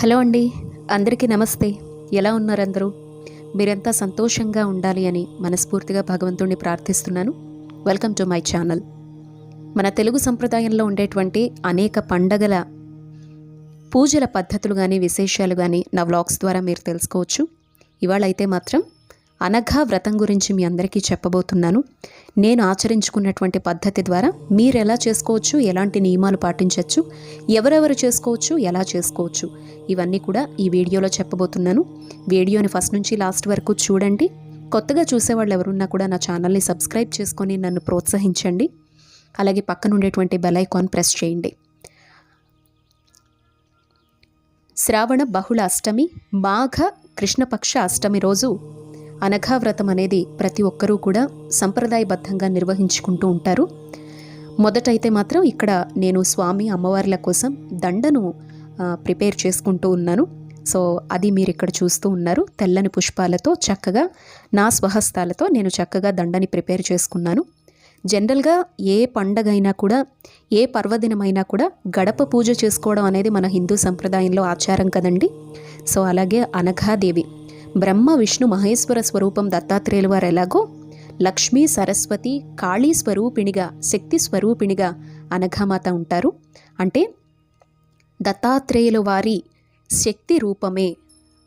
Hello అండి. అందరికీ నమస్తే. ఎలా ఉన్నారు అందరూ మీరంతా సంతోషంగా ఉండాలి అని మనస్ఫూర్తిగా భగవంతుణ్ణి ప్రార్థిస్తున్నాను. Welcome to my channel. మన తెలుగు సంప్రదాయంలో ఉండేటువంటి అనేక పండగల పూజల పద్ధతులు కానీ విశేషాలు కానీ నా వ్లాగ్స్ ద్వారా మీరు తెలుసుకోవచ్చు. ఇవాళ అయితే మాత్రం అనఘా వ్రతం గురించి మీ అందరికీ చెప్పబోతున్నాను. నేను ఆచరించుకున్నటువంటి పద్ధతి ద్వారా మీరు ఎలా చేసుకోవచ్చు ఎలాంటి నియమాలు పాటించవచ్చు ఎవరెవరు చేసుకోవచ్చు ఎలా చేసుకోవచ్చు ఇవన్నీ కూడా ఈ వీడియోలో చెప్పబోతున్నాను. వీడియోని ఫస్ట్ నుంచి లాస్ట్ వరకు చూడండి. కొత్తగా చూసేవాళ్ళు ఎవరున్నా కూడా నా ఛానల్ని సబ్స్క్రైబ్ చేసుకొని నన్ను ప్రోత్సహించండి. అలాగే పక్కన ఉండేటువంటి బెల్ ఐకాన్ ప్రెస్ చేయండి. శ్రావణ బహుళ అష్టమి మాఘ కృష్ణపక్ష అష్టమి రోజు అనఘా వ్రతం అనేది ప్రతి ఒక్కరూ కూడా సంప్రదాయబద్ధంగా నిర్వహించుకుంటూ ఉంటారు. మొదటైతే మాత్రం ఇక్కడ నేను స్వామి అమ్మవార్ల కోసం దండను ప్రిపేర్ చేసుకుంటూ ఉన్నాను. సో అది మీరు ఇక్కడ చూస్తూ ఉన్నారు. తెల్లని పుష్పాలతో చక్కగా నా స్వహస్తాలతో నేను చక్కగా దండని ప్రిపేర్ చేసుకున్నాను. జనరల్గా ఏ పండగ అయినా కూడా ఏ పర్వదినమైనా కూడా గడప పూజ చేసుకోవడం అనేది మన హిందూ సంప్రదాయంలో ఆచారం కదండి. సో అలాగే అనఘాదేవి. బ్రహ్మ విష్ణు మహేశ్వర స్వరూపం దత్తాత్రేయుల వారు ఎలాగో లక్ష్మీ సరస్వతి కాళీ స్వరూపిణిగా శక్తి స్వరూపిణిగా అనఘామాత ఉంటారు. అంటే దత్తాత్రేయుల వారి శక్తి రూపమే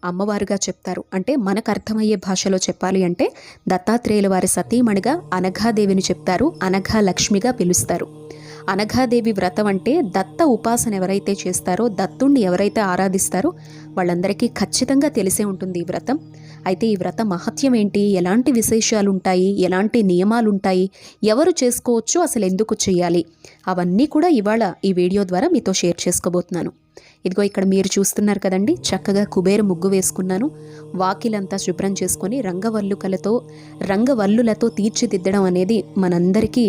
అమ్మవారుగా చెప్తారు. అంటే మనకు అర్థమయ్యే భాషలో చెప్పాలి అంటే దత్తాత్రేయుల వారి సతీమణిగా అనఘాదేవిని చెప్తారు. అనఘా లక్ష్మిగా పిలుస్తారు. అనఘాదేవి వ్రతం అంటే దత్త ఉపాసన ఎవరైతే చేస్తారో దత్తుణ్ణి ఎవరైతే ఆరాధిస్తారో వాళ్ళందరికీ ఖచ్చితంగా తెలిసే ఉంటుంది ఈ వ్రతం. అయితే ఈ వ్రత మహత్యం ఏంటి? ఎలాంటి విశేషాలు ఉంటాయి ఎలాంటి నియమాలు ఉంటాయి ఎవరు చేసుకోవచ్చు అసలు ఎందుకు చేయాలి? అవన్నీ కూడా ఇవాళ ఈ వీడియో ద్వారా మీతో షేర్ చేసుకోబోతున్నాను. ఇదిగో ఇక్కడ మీరు చూస్తున్నారు కదండి చక్కగా కుబేర ముగ్గు వేసుకున్నాను. వాకిలంతా శుభ్రం చేసుకొని రంగవల్లుకలతో రంగవల్లులతో తీర్చిదిద్దడం అనేది మనందరికీ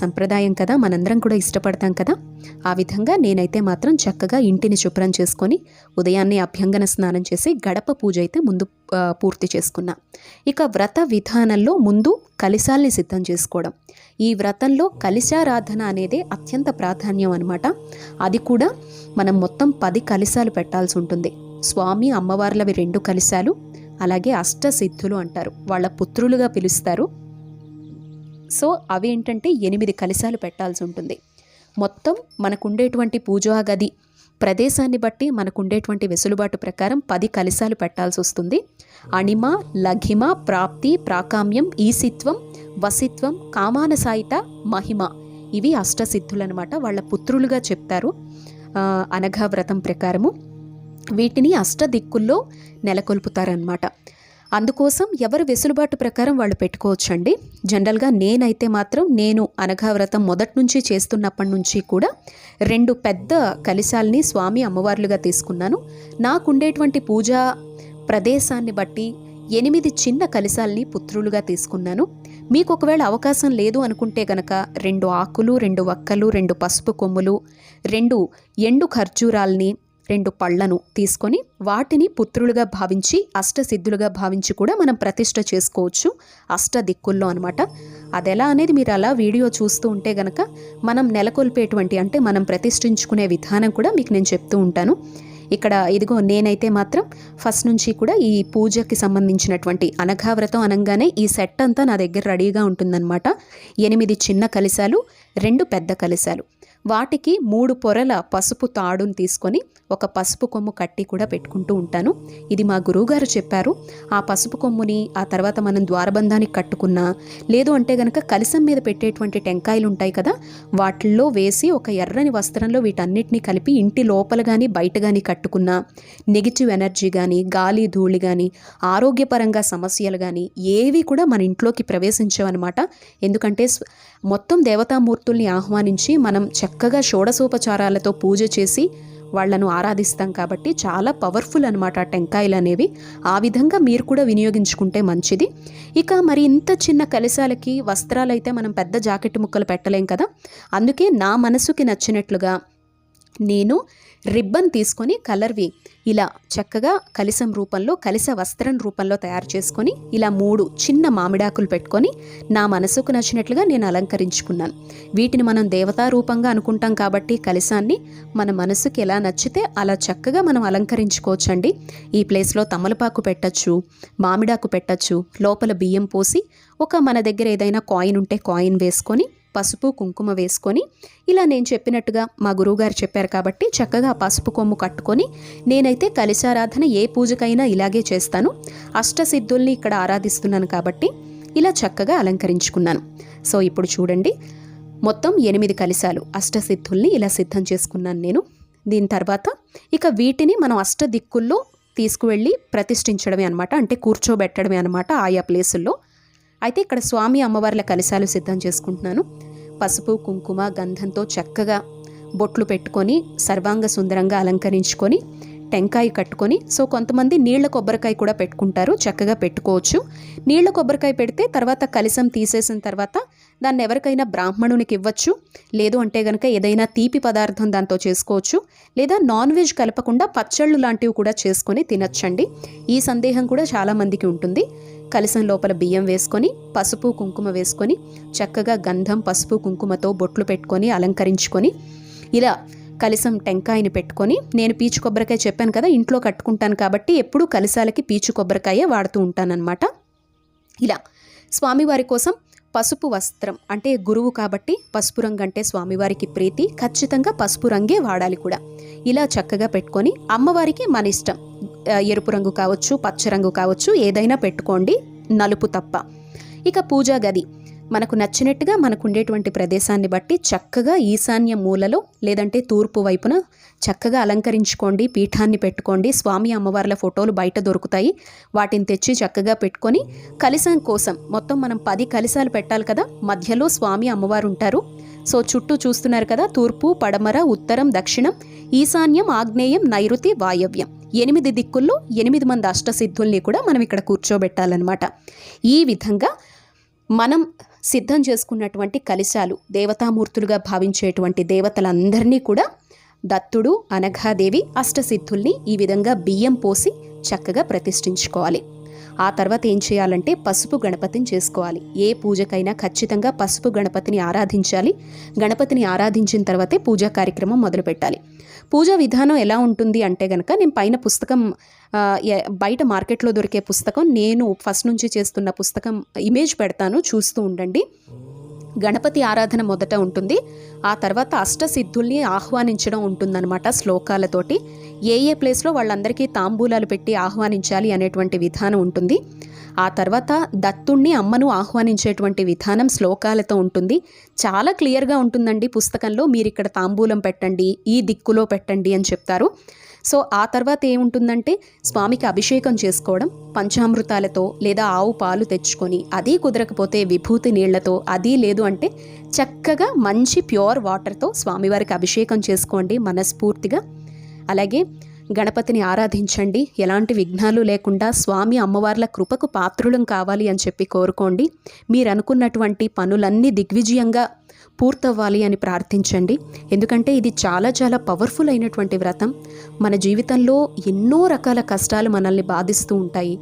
సంప్రదాయం కదా మనందరం కూడా ఇష్టపడతాం కదా. ఆ విధంగా నేనైతే మాత్రం చక్కగా ఇంటిని శుభ్రం చేసుకొని ఉదయాన్నే అభ్యంగన స్నానం చేసి గడప పూజ అయితే ముందు పూర్తి చేసుకున్నా. ఇక వ్రత విధానంలో ముందు కలిశాల్ని సిద్ధం చేసుకోవడం. ఈ వ్రతంలో కలిశారాధన అనేది అత్యంత ప్రాధాన్యం అనమాట అది కూడా మనం మొత్తం పది కలిశాలు పెట్టాల్సి ఉంటుంది. స్వామి అమ్మవార్లవి రెండు కలిశాలు అలాగే అష్టసిద్ధులు అంటారు. వాళ్ళ పుత్రులుగా పిలుస్తారు. సో అవి ఏంటంటే ఎనిమిది కలిశాలు పెట్టాల్సి ఉంటుంది. మొత్తం మనకుండేటువంటి పూజా గది. ప్రదేశాన్ని బట్టి మనకుండేటువంటి వెసులుబాటు ప్రకారం పది కలిశాలు పెట్టాల్సి వస్తుంది అణిమ లఘిమ ప్రాప్తి ప్రాకామ్యం ఈసిత్వం వసిత్వం కామానసాయిత మహిమ. ఇవి అష్టసిద్ధులనమాట. వాళ్ళ పుత్రులుగా చెప్తారు. అనఘా వ్రతం ప్రకారము. వీటిని అష్టదిక్కుల్లో నెలకొల్పుతారనమాట. అందుకోసం ఎవరు వెసులుబాటు ప్రకారం వాళ్ళు పెట్టుకోవచ్చండి. జనరల్గా నేనైతే మాత్రం నేను అనఘా వ్రతం మొదటి నుంచి చేస్తున్నప్పటి నుంచి కూడా రెండు పెద్ద కలిశాలని స్వామి అమ్మవార్లుగా తీసుకున్నాను. నాకుండేటువంటి పూజా ప్రదేశాన్ని బట్టి ఎనిమిది చిన్న కలిశాలని పుత్రులుగా తీసుకున్నాను. మీకు ఒకవేళ అవకాశం లేదు అనుకుంటే గనక రెండు ఆకులు రెండు వక్కలు రెండు పసుపు కొమ్ములు రెండు ఎండు ఖర్జూరాల్ని రెండు పళ్ళను తీసుకొని వాటిని పుత్రులుగా భావించి అష్టసిద్ధులుగా భావించి కూడా మనం ప్రతిష్ట చేసుకోవచ్చు. అష్ట దిక్కుల్లో అనమాట అది ఎలా అనేది మీరు అలా వీడియో చూస్తూ ఉంటే గనక మనం నెలకొల్పేటువంటి అంటే మనం ప్రతిష్ఠించుకునే విధానం కూడా మీకు నేను చెప్తూ ఉంటాను. ఇక్కడ ఇదిగో నేనైతే మాత్రం ఫస్ట్ నుంచి కూడా ఈ పూజకి సంబంధించినటువంటి అనఘావ్రతం అనగానే ఈ సెట్ అంతా నా దగ్గర రెడీగా ఉంటుందన్నమాట. ఎనిమిది చిన్న కలిశాలు రెండు పెద్ద కలిశాలు. వాటికి మూడు పొరల పసుపు తాడును తీసుకొని ఒక పసుపు కొమ్ము కట్టి కూడా పెట్టుకుంటూ ఉంటాను. ఇది మా గురువుగారు చెప్పారు. ఆ పసుపు కొమ్ముని ఆ తర్వాత మనం ద్వారబంధానికి కట్టుకున్నా లేదు అంటే గనక కలిసం మీద పెట్టేటువంటి టెంకాయలు ఉంటాయి కదా వాటిల్లో వేసి ఒక ఎర్రని వస్త్రంలో వీటన్నిటిని కలిపి ఇంటి లోపల కానీ బయట కానీ కట్టుకున్నా నెగిటివ్ ఎనర్జీ కానీ గాలి ధూళి కానీ ఆరోగ్యపరంగా సమస్యలు కానీ ఏవి కూడా మన ఇంట్లోకి ప్రవేశించవన్నమాట. ఎందుకంటే మొత్తం దేవతామూర్తుల్ని ఆహ్వానించి మనం చక్కగా షోడసోపచారాలతో పూజ చేసి వాళ్ళను ఆరాధిస్తాం కాబట్టి చాలా పవర్ఫుల్ అనమాట టెంకాయలు అనేవి. ఆ విధంగా మీరు కూడా వినియోగించుకుంటే మంచిది. ఇక మరి ఇంత చిన్న కలశాలకి వస్త్రాలైతే మనం పెద్ద జాకెట్ ముక్కలు పెట్టలేం కదా. అందుకే నా మనసుకి నచ్చినట్లుగా నేను రిబ్బన్ తీసుకొని కలర్వి ఇలా చక్కగా కలిసం రూపంలో కలిస వస్త్రం రూపంలో తయారు చేసుకొని ఇలా మూడు చిన్న మామిడాకులు పెట్టుకొని నా మనసుకు నచ్చినట్లుగా నేను అలంకరించుకున్నాను. వీటిని మనం దేవతా రూపంగా అనుకుంటాం కాబట్టి కలిసాన్ని మన మనసుకి ఎలా నచ్చితే అలా చక్కగా మనం అలంకరించుకోవచ్చండి. ఈ ప్లేస్లో తమలపాకు పెట్టచ్చు మామిడాకు పెట్టచ్చు లోపల బియ్యం పోసి ఒక మన దగ్గర ఏదైనా కాయిన్ ఉంటే కాయిన్ వేసుకొని పసుపు కుంకుమ వేసుకొని ఇలా నేను చెప్పినట్టుగా మా గురువుగారు చెప్పారు కాబట్టి చక్కగా పసుపు కొమ్ము కట్టుకొని నేనైతే కలిశారాధన ఏ పూజకైనా ఇలాగే చేస్తాను. అష్టసిద్ధుల్ని ఇక్కడ ఆరాధిస్తున్నాను కాబట్టి ఇలా చక్కగా అలంకరించుకున్నాను. సో ఇప్పుడు చూడండి. మొత్తం ఎనిమిది కలిశాలు. అష్టసిద్ధుల్ని ఇలా సిద్ధం చేసుకున్నాను నేను. దీని తర్వాత ఇక వీటిని మనం అష్ట దిక్కుల్లో తీసుకువెళ్ళి ప్రతిష్ఠించడమే అనమాట అంటే కూర్చోబెట్టడమే అనమాట ఆయా ప్లేసుల్లో. అయితే ఇక్కడ స్వామి అమ్మవార్ల కలిశాలు సిద్ధం చేసుకుంటున్నాను. పసుపు కుంకుమ గంధంతో చక్కగా బొట్లు పెట్టుకొని సర్వాంగ సుందరంగా అలంకరించుకొని టెంకాయ కట్టుకొని సో కొంతమంది నీళ్ళ కొబ్బరికాయ కూడా పెట్టుకుంటారు చక్కగా పెట్టుకోవచ్చు. నీళ్ళ కొబ్బరికాయ పెడితే తర్వాత కలిసం తీసేసిన తర్వాత దాన్ని ఎవరికైనా బ్రాహ్మణునికి ఇవ్వచ్చు. లేదు అంటే గనక ఏదైనా తీపి పదార్థం దాంతో చేసుకోవచ్చు. లేదా నాన్ వెజ్ కలపకుండా పచ్చళ్ళు లాంటివి కూడా చేసుకొని తినచ్చండి. ఈ సందేహం కూడా చాలామందికి ఉంటుంది. కలిసం లోపల బియ్యం వేసుకొని పసుపు కుంకుమ వేసుకొని చక్కగా గంధం పసుపు కుంకుమతో బొట్లు పెట్టుకొని అలంకరించుకొని ఇలా కలిసం టెంకాయని పెట్టుకొని నేను పీచు కొబ్బరికాయ చెప్పాను కదా ఇంట్లో కట్టుకుంటాను కాబట్టి ఎప్పుడూ కలిసాలకి పీచు కొబ్బరికాయ వాడుతూ ఉంటానన్నమాట. ఇలా స్వామివారి కోసం పసుపు వస్త్రం అంటే గురువు కాబట్టి పసుపు రంగు అంటే స్వామివారికి ప్రీతి ఖచ్చితంగా పసుపు రంగే వాడాలి కూడా. ఇలా చక్కగా పెట్టుకొని అమ్మవారికి మన ఇష్టం. ఎరుపు రంగు కావచ్చు పచ్చ రంగు కావచ్చు ఏదైనా పెట్టుకోండి నలుపు తప్ప. ఇక పూజా గది. మనకు నచ్చినట్టుగా మనకు ఉండేటువంటి ప్రదేశాన్ని బట్టి చక్కగా ఈశాన్య మూలలో లేదంటే తూర్పు వైపున చక్కగా అలంకరించుకోండి పీఠాన్ని పెట్టుకోండి. స్వామి అమ్మవార్ల ఫోటోలు బయట దొరుకుతాయి. వాటిని తెచ్చి చక్కగా పెట్టుకొని కలిసం కోసం మొత్తం మనం పది కలిసాలు పెట్టాలి కదా మధ్యలో స్వామి అమ్మవారు ఉంటారు సో చుట్టూ చూస్తున్నారు కదా తూర్పు పడమర ఉత్తరం దక్షిణం ఈశాన్యం ఆగ్నేయం నైరుతి వాయవ్యం. ఎనిమిది దిక్కుల్లో ఎనిమిది మంది అష్టసిద్ధుల్ని కూడా మనం ఇక్కడ కూర్చోబెట్టాలన్నమాట. ఈ విధంగా మనం సిద్ధం చేసుకున్నటువంటి కలిశాలు దేవతామూర్తులుగా భావించేటువంటి దేవతలందరినీ కూడా దత్తుడు అనఘాదేవి అష్టసిద్ధుల్ని ఈ విధంగా బియ్యం పోసి చక్కగా ప్రతిష్ఠించుకోవాలి. ఆ తర్వాత ఏం చేయాలంటే పసుపు గణపతిని చేసుకోవాలి. ఏ పూజకైనా ఖచ్చితంగా పసుపు గణపతిని ఆరాధించాలి. గణపతిని ఆరాధించిన తర్వాతే పూజా కార్యక్రమం మొదలుపెట్టాలి. పూజా విధానం ఎలా ఉంటుంది అంటే కనుక నేను పైన పుస్తకం బయట మార్కెట్లో దొరికే పుస్తకం నేను ఫస్ట్ నుంచి చేస్తున్న పుస్తకం ఇమేజ్ పెడతాను చూస్తూ ఉండండి. గణపతి ఆరాధన మొదట ఉంటుంది. ఆ తర్వాత అష్టసిద్ధుల్ని ఆహ్వానించడం ఉంటుందన్నమాట శ్లోకాలతోటి. ఏ ఏ ప్లేస్లో వాళ్ళందరికీ తాంబూలాలు పెట్టి ఆహ్వానించాలి అనేటువంటి విధానం ఉంటుంది. ఆ తర్వాత దత్తుణ్ణి అమ్మను ఆహ్వానించేటువంటి విధానం శ్లోకాలతో ఉంటుంది. చాలా క్లియర్గా ఉంటుందండి పుస్తకంలో. మీరు ఇక్కడ తాంబూలం పెట్టండి ఈ దిక్కులో పెట్టండి అని చెప్తారు. సో ఆ తర్వాత ఏముంటుందంటే స్వామికి అభిషేకం చేసుకోవడం పంచామృతాలతో లేదా ఆవు పాలు తెచ్చుకొని అది కుదరకపోతే విభూతి నీళ్ళతో అది లేదు అంటే చక్కగా మంచి ప్యూర్ వాటర్తో స్వామివారికి అభిషేకం చేసుకోండి మనస్ఫూర్తిగా. అలాగే గణపతిని ఆరాధించండి. ఎలాంటి విఘ్నాలు లేకుండా స్వామి అమ్మవార్ల కృపకు పాత్రులం కావాలి అని చెప్పి కోరుకోండి. మీరు అనుకున్నటువంటి పనులన్నీ దిగ్విజయంగా పూర్తవ్వాలి అని ప్రార్థించండి. ఎందుకంటే ఇది చాలా చాలా పవర్ఫుల్ అయినటువంటి వ్రతం. మన జీవితంలో ఎన్నో రకాల కష్టాలు మనల్ని బాధిస్తూ ఉంటాయి.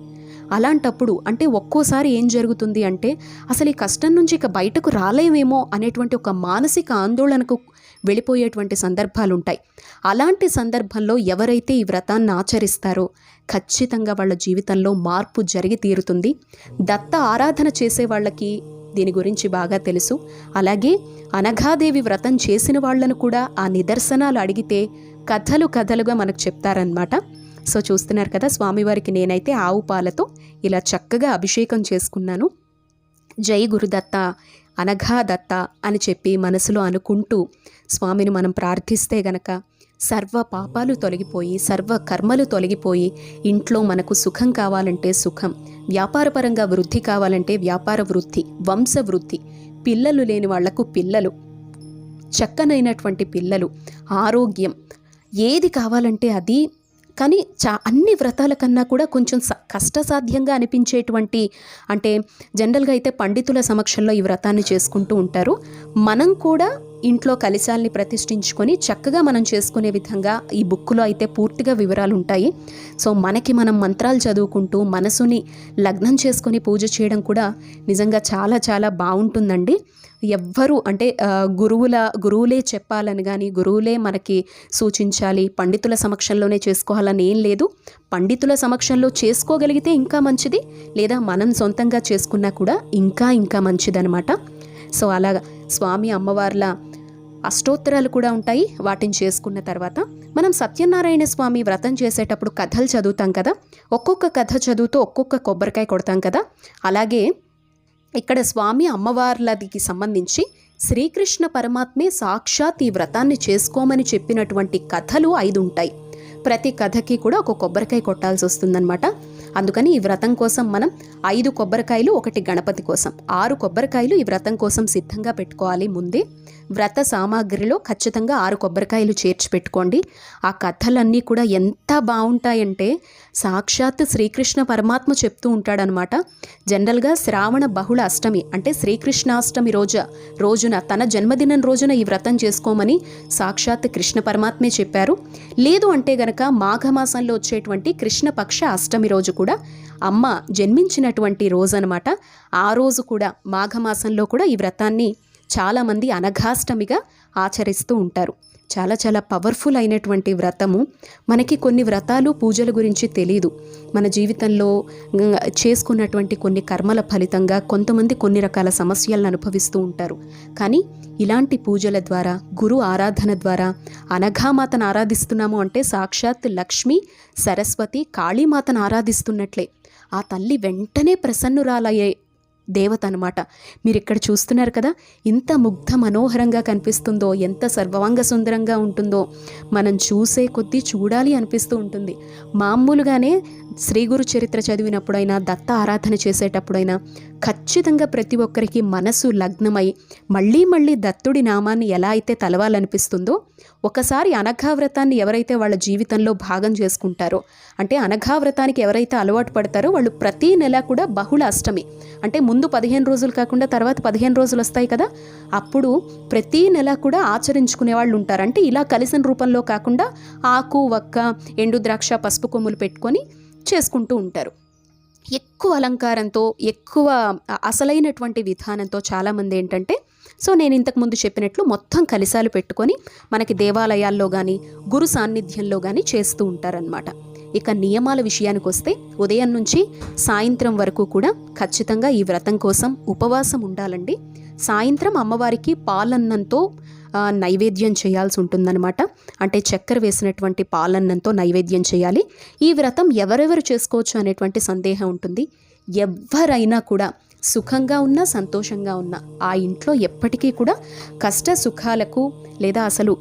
అలాంటప్పుడు అంటే ఒక్కోసారి ఏం జరుగుతుంది అంటే అసలు ఈ కష్టం నుంచి ఇక బయటకు రాలేమేమో అనేటువంటి ఒక మానసిక ఆందోళనకు వెళ్ళిపోయేటువంటి సందర్భాలు ఉంటాయి అలాంటి సందర్భంలో ఎవరైతే ఈ వ్రతాన్ని ఆచరిస్తారో ఖచ్చితంగా వాళ్ళ జీవితంలో మార్పు జరిగి తీరుతుంది. దత్త ఆరాధన చేసే వాళ్ళకి దీని గురించి బాగా తెలుసు. అలాగే అనఘాదేవి వ్రతం చేసిన వాళ్ళను కూడా ఆ నిదర్శనాలు అడిగితే కథలు కథలుగా మనకు చెప్తారనమాట సో చూస్తున్నారు కదా స్వామివారికి నేనైతే ఆవు పాలతో ఇలా చక్కగా అభిషేకం చేసుకున్నాను. జై గురుదత్త అనఘా దత్త అని చెప్పి మనసులో అనుకుంటూ స్వామిని మనం ప్రార్థిస్తే గనక సర్వ పాపాలు తొలగిపోయి సర్వ కర్మలు తొలగిపోయి ఇంట్లో మనకు సుఖం కావాలంటే సుఖం వ్యాపారపరంగా వృద్ధి కావాలంటే వ్యాపార వృద్ధి వంశ వృద్ధి పిల్లలు లేని వాళ్ళకు పిల్లలు చక్కనైనటువంటి పిల్లలు ఆరోగ్యం ఏది కావాలంటే అది కానీ చా అన్ని వ్రతాల కన్నా కూడా కొంచెం స కష్టసాధ్యంగా అనిపించేటువంటి అంటే జనరల్గా అయితే పండితుల సమక్షంలో ఈ వ్రతాన్ని చేసుకుంటూ ఉంటారు. మనం కూడా ఇంట్లో కలిశాల్ని ప్రతిష్ఠించుకొని చక్కగా మనం చేసుకునే విధంగా ఈ బుక్లో అయితే పూర్తిగా వివరాలు ఉంటాయి సో మనకి మనం మంత్రాలు చదువుకుంటూ మనసుని లగ్నం చేసుకొని పూజ చేయడం కూడా నిజంగా చాలా చాలా బాగుంటుందండి. ఎవ్వరు అంటే గురువుల గురువులే చెప్పాలని కానీ గురువులే మనకి సూచించాలి పండితుల సమక్షంలోనే చేసుకోవాలని ఏం లేదు. పండితుల సమక్షంలో చేసుకోగలిగితే ఇంకా మంచిది లేదా మనం సొంతంగా చేసుకున్నా కూడా ఇంకా ఇంకా మంచిదనమాట సో అలాగా స్వామి అమ్మవార్ల అష్టోత్తరాలు కూడా ఉంటాయి. వాటిని చేసుకున్న తర్వాత మనం సత్యనారాయణ స్వామి వ్రతం చేసేటప్పుడు కథలు చదువుతాం కదా. ఒక్కొక్క కథ చదువుతూ ఒక్కొక్క కొబ్బరికాయ కొడతాం కదా. అలాగే ఇక్కడ స్వామి అమ్మవార్లదికి సంబంధించి శ్రీకృష్ణ పరమాత్మే సాక్షాత్ ఈ వ్రతాన్ని చేసుకోమని చెప్పినటువంటి కథలు ఐదు ఉంటాయి. ప్రతి కథకి కూడా ఒక కొబ్బరికాయ కొట్టాల్సి వస్తుందన్నమాట. అందుకని ఈ వ్రతం కోసం మనం ఐదు కొబ్బరికాయలు ఒకటి గణపతి కోసం. ఆరు కొబ్బరికాయలు ఈ వ్రతం కోసం సిద్ధంగా పెట్టుకోవాలి ముందే. వ్రత సామాగ్రిలో ఖచ్చితంగా ఆరు కొబ్బరికాయలు చేర్చి పెట్టుకోండి. ఆ కథలన్నీ కూడా ఎంత బాగుంటాయంటే సాక్షాత్ శ్రీకృష్ణ పరమాత్మ చెప్తూ ఉంటాడనమాట. జనరల్గా శ్రావణ బహుళ అష్టమి అంటే శ్రీకృష్ణాష్టమి రోజు రోజున తన జన్మదినం రోజున ఈ వ్రతం చేసుకోమని సాక్షాత్ కృష్ణ పరమాత్మే చెప్పారు. లేదు అంటే గనక మాఘమాసంలో వచ్చేటువంటి కృష్ణపక్ష అష్టమి రోజు కూడా అమ్మ జన్మించినటువంటి రోజు అనమాట ఆ రోజు కూడా మాఘమాసంలో కూడా ఈ వ్రతాన్ని చాలామంది అనఘాష్టమిగా ఆచరిస్తూ ఉంటారు. చాలా చాలా పవర్ఫుల్ అయినటువంటి వ్రతము. మనకి కొన్ని వ్రతాలు పూజల గురించి తెలియదు మన జీవితంలో చేసుకున్నటువంటి కొన్ని కర్మల ఫలితంగా కొంతమంది కొన్ని రకాల సమస్యలను అనుభవిస్తూ ఉంటారు. కానీ ఇలాంటి పూజల ద్వారా గురు ఆరాధన ద్వారా అనఘామాతను ఆరాధిస్తున్నాము అంటే సాక్షాత్ లక్ష్మి సరస్వతి కాళీమాతను ఆరాధిస్తున్నట్లే. ఆ తల్లి వెంటనే ప్రసన్నురాలయ్యే దేవత అనమాట మీరు ఇక్కడ చూస్తున్నారు కదా ఇంత ముగ్ధ మనోహరంగా కనిపిస్తుందో ఎంత సర్వాంగ సుందరంగా ఉంటుందో. మనం చూసే కొద్దీ చూడాలి అనిపిస్తూ ఉంటుంది. మామూలుగానే శ్రీ గురు చరిత్ర చదివినప్పుడైనా దత్త ఆరాధన చేసేటప్పుడైనా ఖచ్చితంగా ప్రతి ఒక్కరికి మనసు లగ్నమై మళ్ళీ మళ్ళీ దత్తుడి నామాన్ని ఎలా అయితే తలవాలనిపిస్తుందో ఒకసారి అనఘావ్రతాన్ని ఎవరైతే వాళ్ళ జీవితంలో భాగం చేసుకుంటారో అంటే అనఘావ్రతానికి ఎవరైతే అలవాటు పడతారో వాళ్ళు ప్రతి నెల కూడా బహుళ అష్టమి అంటే ముందు పదిహేను రోజులు కాకుండా తర్వాత పదిహేను రోజులు వస్తాయి కదా అప్పుడు ప్రతి నెల కూడా ఆచరించుకునే వాళ్ళు ఉంటారు. అంటే ఇలా కలిసిన రూపంలో కాకుండా ఆకు వక్క ఎండు ద్రాక్ష పసుపు కొమ్ములు పెట్టుకొని చేసుకుంటూ ఉంటారు. ఎక్కువ అలంకారంతో ఎక్కువ అసలైనటువంటి విధానంతో చాలామంది ఏంటంటే సో నేను ఇంతకుముందు చెప్పినట్లు మొత్తం కలిసాలు పెట్టుకొని మనకి దేవాలయాల్లో కానీ గురు సాన్నిధ్యంలో కానీ చేస్తూ ఉంటారనమాట ఇక నియమాల విషయానికి వస్తే ఉదయం నుంచి సాయంత్రం వరకు కూడా ఖచ్చితంగా ఈ వ్రతం కోసం ఉపవాసం ఉండాలండి. సాయంత్రం అమ్మవారికి పాలన్నంతో నైవేద్యం చేయాల్సి ఉంటుందన్నమాట. అంటే చక్కెర వేసినటువంటి పాలన్నంతో నైవేద్యం చేయాలి. ఈ వ్రతం ఎవరెవరు చేసుకోవచ్చు అనేటువంటి సందేహం ఉంటుంది. ఎవరైనా కూడా సుఖంగా ఉన్నా సంతోషంగా ఉన్నా ఆ ఇంట్లో ఎప్పటికీ కూడా కష్ట సుఖాలకు లేదా అసలు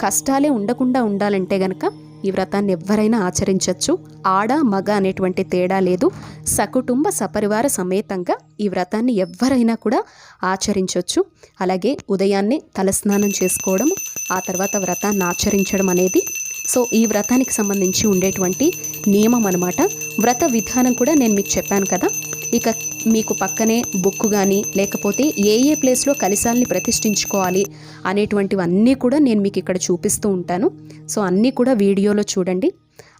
కష్టాలే ఉండకుండా ఉండాలంటే గనక ఈ వ్రతాన్ని ఎవరైనా ఆచరించవచ్చు ఆడ మగ అనేటువంటి తేడా లేదు. సకుటుంబ సపరివార సమేతంగా ఈ వ్రతాన్ని ఎవరైనా కూడా ఆచరించవచ్చు అలాగే ఉదయాన్నే తలస్నానం చేసుకోవడం ఆ తర్వాత వ్రతాన్ని ఆచరించడం అనేది. సో ఈ వ్రతానికి సంబంధించి ఉండేటువంటి నియమం అనమాట వ్రత విధానం కూడా నేను మీకు చెప్పాను కదా. ఇక మీకు పక్కనే బుక్ కానీ లేకపోతే ఏ ఏ ప్లేస్లో కలిసాల్ని ప్రతిష్ఠించుకోవాలి అనేటువంటివన్నీ కూడా నేను మీకు ఇక్కడ చూపిస్తూ ఉంటాను. సో అన్నీ కూడా వీడియోలో చూడండి.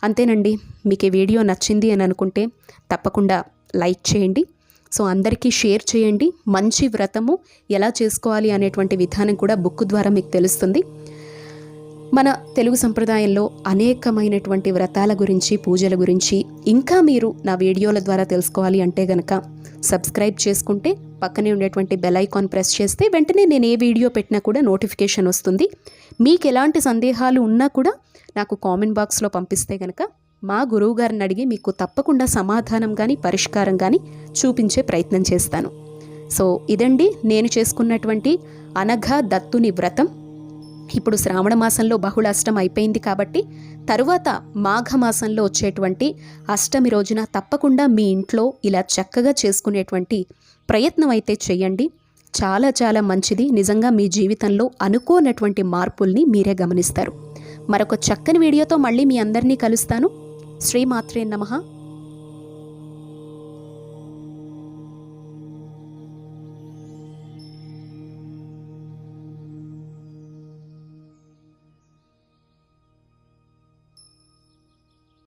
అంతేనండి మీకు ఈ వీడియో నచ్చింది అని అనుకుంటే తప్పకుండా లైక్ చేయండి. సో అందరికీ షేర్ చేయండి. మంచి వ్రతము ఎలా చేసుకోవాలి అనేటువంటి విధానం కూడా బుక్ ద్వారా మీకు తెలుస్తుంది. మన తెలుగు సంప్రదాయంలో అనేకమైనటువంటి వ్రతాల గురించి పూజల గురించి ఇంకా మీరు నా వీడియోల ద్వారా తెలుసుకోవాలి అంటే గనక సబ్స్క్రైబ్ చేసుకుంటే పక్కనే ఉండేటువంటి బెల్ ఐకాన్ ప్రెస్ చేస్తే వెంటనే నేను ఏ వీడియో పెట్టినా కూడా నోటిఫికేషన్ వస్తుంది. మీకు ఎలాంటి సందేహాలు ఉన్నా కూడా నాకు కామెంట్ బాక్స్లో పంపిస్తే గనక మా గురువు గారిని అడిగి మీకు తప్పకుండా సమాధానం కానీ పరిష్కారం కానీ చూపించే ప్రయత్నం చేస్తాను. సో ఇదండి నేను చేసుకున్నటువంటి అనఘ దత్తుని వ్రతం. ఇప్పుడు శ్రావణ మాసంలో బహుళ అష్టం అయిపోయింది కాబట్టి తరువాత మాఘమాసంలో వచ్చేటువంటి అష్టమి రోజున తప్పకుండా మీ ఇంట్లో ఇలా చక్కగా చేసుకునేటువంటి ప్రయత్నం అయితే చేయండి. చాలా చాలా మంచిది. నిజంగా మీ జీవితంలో అనుకోనటువంటి మార్పుల్ని మీరే గమనిస్తారు. మరొక చక్కని వీడియోతో మళ్ళీ మీ అందరినీ కలుస్తాను. శ్రీమాత్రే నమః.